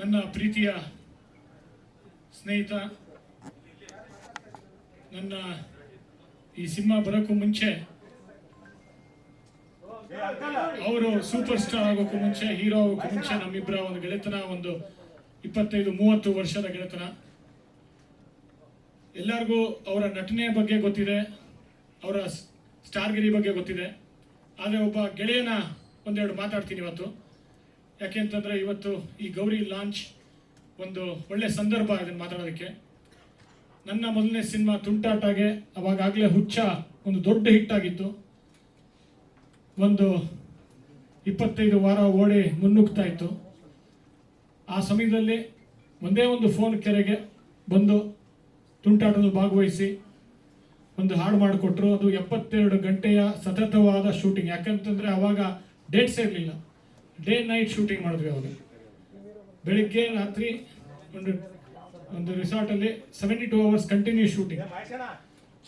ನನ್ನ ಪ್ರೀತಿಯ ಸ್ನೇಹಿತ, ನನ್ನ ಈ ಸಿನಿಮಾ ಬರೋಕ್ಕೂ ಮುಂಚೆ ಅವರು ಸೂಪರ್ ಸ್ಟಾರ್ ಆಗೋಕ್ಕೂ ಮುಂಚೆ ಹೀರೋ ಆಗೋಕ್ಕೂ ಮುಂಚೆ ನಮ್ಮಿಬ್ಬರ ಒಂದು ಗೆಳೆತನ, ಒಂದು ಇಪ್ಪತ್ತೈದು, ಮೂವತ್ತು ವರ್ಷದ ಗೆಳೆತನ. ಎಲ್ಲರಿಗೂ ಅವರ ನಟನೆಯ ಬಗ್ಗೆ ಗೊತ್ತಿದೆ, ಅವರ ಸ್ಟಾರ್ಗಿರಿ ಬಗ್ಗೆ ಗೊತ್ತಿದೆ. ಆದರೆ ಒಬ್ಬ ಗೆಳೆಯನ ಒಂದೆರಡು ಮಾತಾಡ್ತೀನಿ ಇವತ್ತು. ಯಾಕೆಂತಂದ್ರೆ ಇವತ್ತು ಈ ಗೌರಿ ಲಾಂಚ್ ಒಂದು ಒಳ್ಳೆ ಸಂದರ್ಭ ಇದನ್ನು ಮಾತಾಡೋದಕ್ಕೆ. ನನ್ನ ಮೊದಲನೇ ಸಿನಿಮಾ ತುಂಟಾಟಾಗೆ ಅವಾಗಾಗಲೇ ಹುಚ್ಚ ಒಂದು ದೊಡ್ಡ ಹಿಟ್ ಆಗಿತ್ತು. ಒಂದು ಇಪ್ಪತ್ತೈದು ವಾರ ಓಡಿ ಮುನ್ನುಗ್ತಾ ಇತ್ತು. ಆ ಸಮಯದಲ್ಲಿ ಒಂದೇ ಒಂದು ಫೋನ್ ಕೆರೆಗೆ ಬಂದು ತುಂಟಾಟದಲ್ಲಿ ಭಾಗವಹಿಸಿ ಒಂದು ಹಾಡು ಮಾಡಿಕೊಟ್ರು. ಅದು ಎಪ್ಪತ್ತೆರಡು ಗಂಟೆಯ ಸತತವಾದ ಶೂಟಿಂಗ್. ಯಾಕಂತಂದ್ರೆ ಅವಾಗ ಡೇಟ್ಸ್ ಇರಲಿಲ್ಲ. ಡೇ ನೈಟ್ ಶೂಟಿಂಗ್ ಮಾಡಿದ್ವಿ ಅವಾಗ ಬೆಳಿಗ್ಗೆ ರಾತ್ರಿ ಒಂದು ಒಂದು ರಿಸಾರ್ಟಲ್ಲಿ seventy two hours continue shooting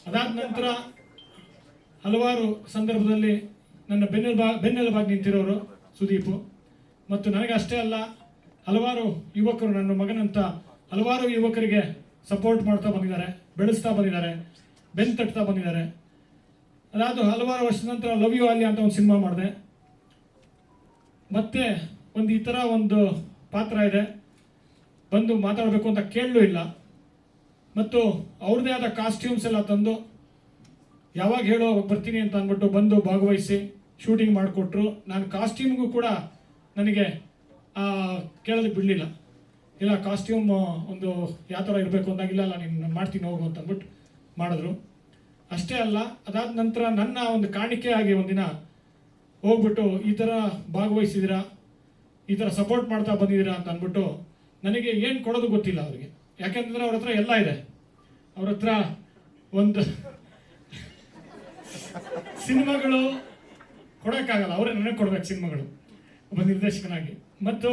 ಅದಾದ ನಂತರ ಹಲವಾರು ಸಂದರ್ಭದಲ್ಲಿ ನನ್ನ ಬೆನ್ನೆಲುಬಾ ಬೆನ್ನೆಲುಬಾಗಿ ನಿಂತಿರೋರು ಸುದೀಪು. ಮತ್ತು ನನಗೆ ಅಷ್ಟೇ ಅಲ್ಲ, ಹಲವಾರು ಯುವಕರು, ನನ್ನ ಮಗನಂತ ಹಲವಾರು ಯುವಕರಿಗೆ ಸಪೋರ್ಟ್ ಮಾಡ್ತಾ ಬಂದಿದ್ದಾರೆ, ಬೆಳೆಸ್ತಾ ಬಂದಿದ್ದಾರೆ, ಬೆನ್ ತಟ್ತಾ ಬಂದಿದ್ದಾರೆ. ಅದಾದ ಹಲವಾರು ವರ್ಷದ ನಂತರ ಲವ್ ಯು ಅಲ್ಲಿ ಅಂತ ಒಂದು ಸಿನಿಮಾ ಮಾಡಿದೆ. ಮತ್ತೆ ಒಂದು ಈ ಥರ ಒಂದು ಪಾತ್ರ ಇದೆ. ಬಂದು ಮಾತಾಡಬೇಕು ಅಂತ ಕೇಳಲೂ ಇಲ್ಲ. ಮತ್ತು ಅವ್ರದ್ದೇ ಆದ ಕಾಸ್ಟ್ಯೂಮ್ಸ್ ಎಲ್ಲ ತಂದು ಯಾವಾಗ ಹೇಳೋ ಬರ್ತೀನಿ ಅಂತ ಅಂದ್ಬಿಟ್ಟು ಬಂದು ಭಾಗವಹಿಸಿ ಶೂಟಿಂಗ್ ಮಾಡಿಕೊಟ್ರು. ನಾನು ಕಾಸ್ಟ್ಯೂಮ್ಗೂ ಕೂಡ ನನಗೆ ಕೇಳೋದಕ್ಕೆ ಬಿಡಲಿಲ್ಲ. ಇಲ್ಲ ಕಾಸ್ಟ್ಯೂಮ್ ಒಂದು ಯಾವ ಥರ ಇರಬೇಕು ಅಂದಾಗಿಲ್ಲ ಅಲ್ಲ, ನೀನು ಮಾಡ್ತೀನಿ ಹೋಗು ಅಂತ ಅಂದ್ಬಿಟ್ಟು ಮಾಡಿದ್ರು. ಅಷ್ಟೇ ಅಲ್ಲ, ಅದಾದ ನಂತರ ನನ್ನ ಒಂದು ಕಾಣಿಕೆ ಆಗಿ ಒಂದಿನ ಹೋಗ್ಬಿಟ್ಟು ಈ ಥರ ಭಾಗವಹಿಸಿದಿರಾ ಈ ಥರ ಸಪೋರ್ಟ್ ಮಾಡ್ತಾ ಬಂದಿದ್ದೀರಾ ಅಂತ ಅಂದ್ಬಿಟ್ಟು ನನಗೆ ಏನು ಕೊಡೋದು ಗೊತ್ತಿಲ್ಲ ಅವರಿಗೆ. ಯಾಕೆಂತಂದ್ರೆ ಅವ್ರ ಹತ್ರ ಎಲ್ಲ ಇದೆ. ಅವ್ರ ಹತ್ರ ಒಂದು ಸಿನಿಮಾಗಳು ಕೊಡೋಕ್ಕಾಗಲ್ಲ. ಅವರೇ ನನಗೆ ಕೊಡ್ಬೇಕು ಸಿನಿಮಾಗಳು. ಒಬ್ಬ ನಿರ್ದೇಶಕನಾಗಿ. ಮತ್ತು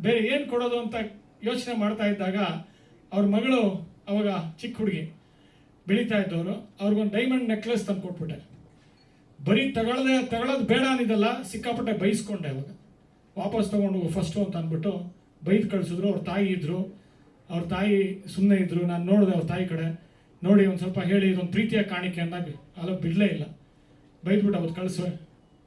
ಬೇರೆ ಏನು ಕೊಡೋದು ಅಂತ ಯೋಚನೆ ಮಾಡ್ತಾ ಇದ್ದಾಗ ಅವ್ರ ಮಗಳು ಅವಾಗ ಚಿಕ್ಕ ಹುಡುಗಿ. ಬೆಳೀತಾ ಇದ್ದವರು. ಅವ್ರಿಗೊಂದು ಡೈಮಂಡ್ ನೆಕ್ಲೆಸ್ ತಂದು ಕೊಟ್ಬಿಟ್ಟೆ ಬರೀ ತಗೊಳ್ಳದೆ ತಗೊಳ್ಳೋದು ಬೇಡ ಅಂದಿದ್ದಲ್ಲ ಸಿಕ್ಕಾಪಟ್ಟೆ ಬೈಸ್ಕೊಂಡೆ ಅವಾಗ. ವಾಪಸ್ ತಗೊಂಡು ಫಸ್ಟು ಅಂತ ಅಂದ್ಬಿಟ್ಟು ಬೈದು ಕಳಿಸಿದ್ರು, ಅವ್ರ ತಾಯಿ ಇದ್ದರು ಅವ್ರ ತಾಯಿ ಸುಮ್ಮನೆ ಇದ್ದರು ನಾನು ನೋಡಿದೆ ಅವ್ರ ತಾಯಿ ಕಡೆ. ನೋಡಿ ಒಂದು ಸ್ವಲ್ಪ ಹೇಳಿ, ಇದೊಂದು ಪ್ರೀತಿಯ ಕಾಣಿಕೆ ಅಂದಾಗ. ಅಲ್ಲ ಬಿಡಲೇ ಇಲ್ಲ. ಬೈದ್ಬಿಟ್ಟು ಅವತ್ತು ಕಳಿಸುವೆ.